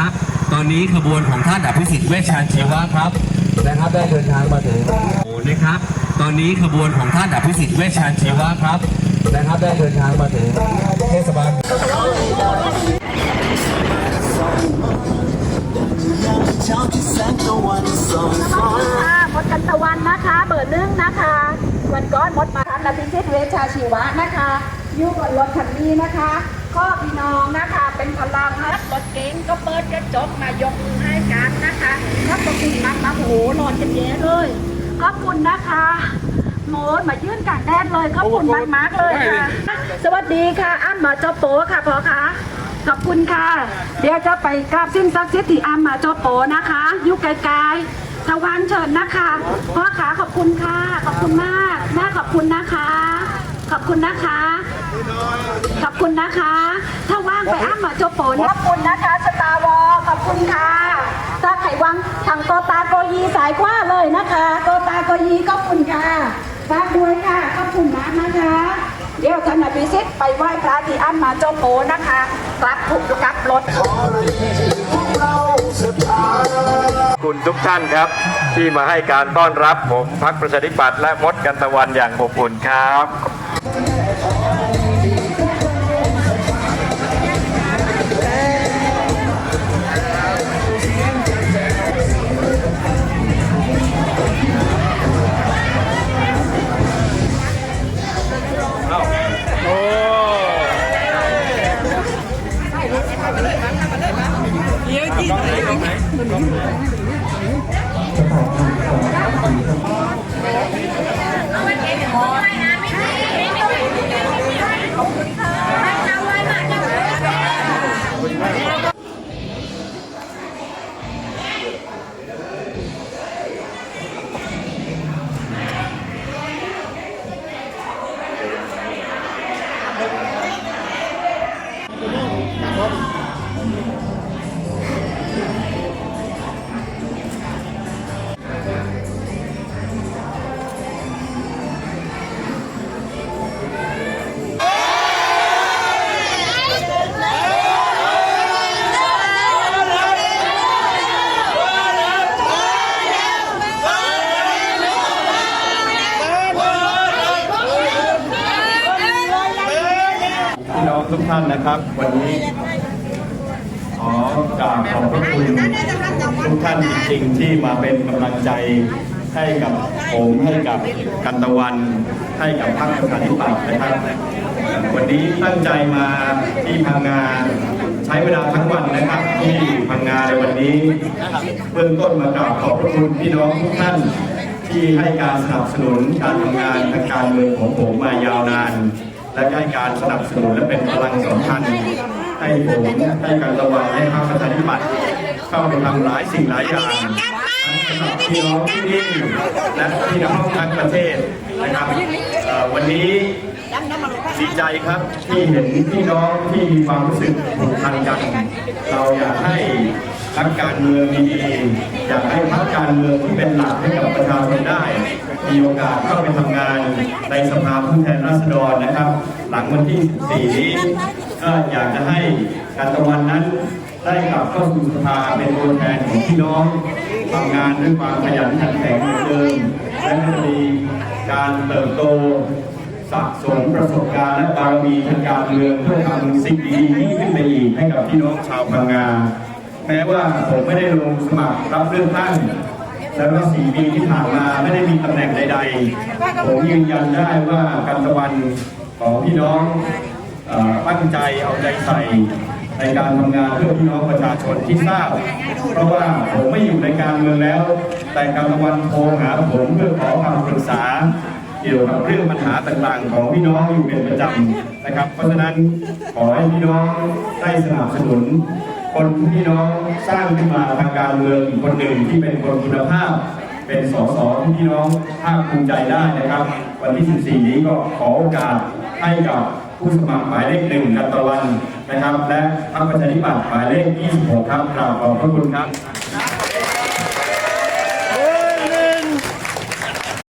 นะครับ ตอนนี้ขบวนของท่านอภิสิทธิ์เวชชาชีวะครับนะครับได้เดินทางมาถึงโอ้นะครับ ตอนนี้ขบวนของท่านอภิสิทธิ์เวชชาชีวะครับนะครับได้เดินทางมาถึงเทศบาลค่ะมดกันตะวันนะคะเบอร์หนึ่งนะคะ วันก้อนมดมาทันอภิชิตเวชาชีวะนะคะยู่บนรถคันนี้นะคะ ข้อพี่น้องนะคะเป็นพลังนะรถเก๋งก็เปิดกระจกมายกมือให้กันนะคะถ้าปกตินักนะโอ้โหนอนกันเยอะเลยขอบคุณนะคะโมดมายื่นกลางแดดเลยขอบคุณมากมากๆเลยค่ะ สวัสดีค่ะอ้ำมาเจ้าโปค่ะพอค่ะขอบคุณค่ะ เดี๋ยวจะไปกราบสิ้นซักดิ์สิทธิ์ที่อามาโจโปนะคะอยู่ไกลๆทวันเชิญนะคะพ่อขาขอบคุณค่ะ ขอบคุณมากแม่ขอบคุณนะคะ ขอบคุณนะคะขอบ คุณนะคะ ถ้าว่างไปอ้ามาโจโปนะขอบคุณนะคะสตาร์วอลขอบคุณค่ะถ้าไขวังทางโกตาโกยีสายกว่าเลยนะคะโกตาโกยีขอบคุณค่ะฝากด้วยค่ะขอบคุณมากนะคะ เดี๋ยวท่านอภิสิทธิ์ไปไหว้พระที่อันมาโจโปนะคะ กลับถูกกลับรถคุณทุกท่านครับ ที่มาให้การต้อนรับผมพักประชาธิปัตย์และมดกันตะวันอย่างอบอุ่นครับ พี่น้อง ทุกท่านนะครับ วันนี้ขอกราบขอบพระคุณทุกท่านจริงๆที่มาเป็นกำลังใจให้กับผมให้กับกันตะวัน ให้กับพรรคประชาธิปัตย์นะครับ วันนี้ตั้งใจมาที่พังงาใช้เวลาทั้งวันนะครับ ที่พังงาในวันนี้เบื้องต้นมากราบขอบพระคุณพี่น้องทุกท่านที่ให้การสนับสนุนการทำงานทางการเมืองของผมมายาวนาน และให้การสนับสนุนและเป็นพลังสำคัญ ให้ผมให้การตะวันให้พรรคประชาธิปัตย์เข้าไปทำหลายสิ่งหลายอย่างที่น้องที่นี่และพี่น้องทั้งประเทศนะครับวันนี้ดีใจครับที่เห็นพี่น้องที่มีความรู้สึกผูกพันกัน เราอยากให้ พักการเมืองดีๆอยากให้พักการเมืองที่เป็นหลักให้กับประชาชนได้ มีโอกาสเข้าไปทำงานในสภาผู้แทนราษฎรนะครับ หลังวันที่ 14 นี้ ก็อยากจะให้การตะวันนั้นได้กลับเข้าสู่สภาเป็นตัวแทนของพี่น้องทำงานด้วยความขยันขันแข็งเหมือนเดิมและจะมีการเติบโตสะสมประสบการณ์และบารมีทางการเมืองเพื่อทำสิ่งดีๆนี้ขึ้นไปอีกให้กับพี่น้องชาวพังงา แม้ว่าผมไม่ได้ลงสมัครรับเลือกตั้งแล้วก็สี่ปีที่ผ่านมาไม่ได้มีตำแหน่งใด ๆ ผมยืนยันได้ว่าการตะวันของพี่น้องตั้งใจเอาใจใส่ในการทำงานเพื่อพี่น้องประชาชนที่ทราบ เพราะว่าผมไม่อยู่ในการเมืองแล้ว แต่การตะวันโทรหาผมเพื่อขอคำปรึกษา เกี่ยวกับเรื่องปัญหาต่างๆ ของพี่น้องอยู่เป็นประจำนะครับ เพราะฉะนั้นขอให้พี่น้องได้สนับสนุน คนที่พี่น้องสร้างขึ้นมาทางการเมืองอีกคนหนึ่งที่เป็นคนคุณภาพ เป็นสสที่พี่น้องภาคภูมิใจได้นะครับ วันที่ 14 นี้ก็ขอโอกาสให้กับผู้สมัครหมายเลขหนึ่งกันตะวันนะครับ และพรรคประชาธิปัตย์หมายเลข 26 ครับกราบขอบพระคุณครับ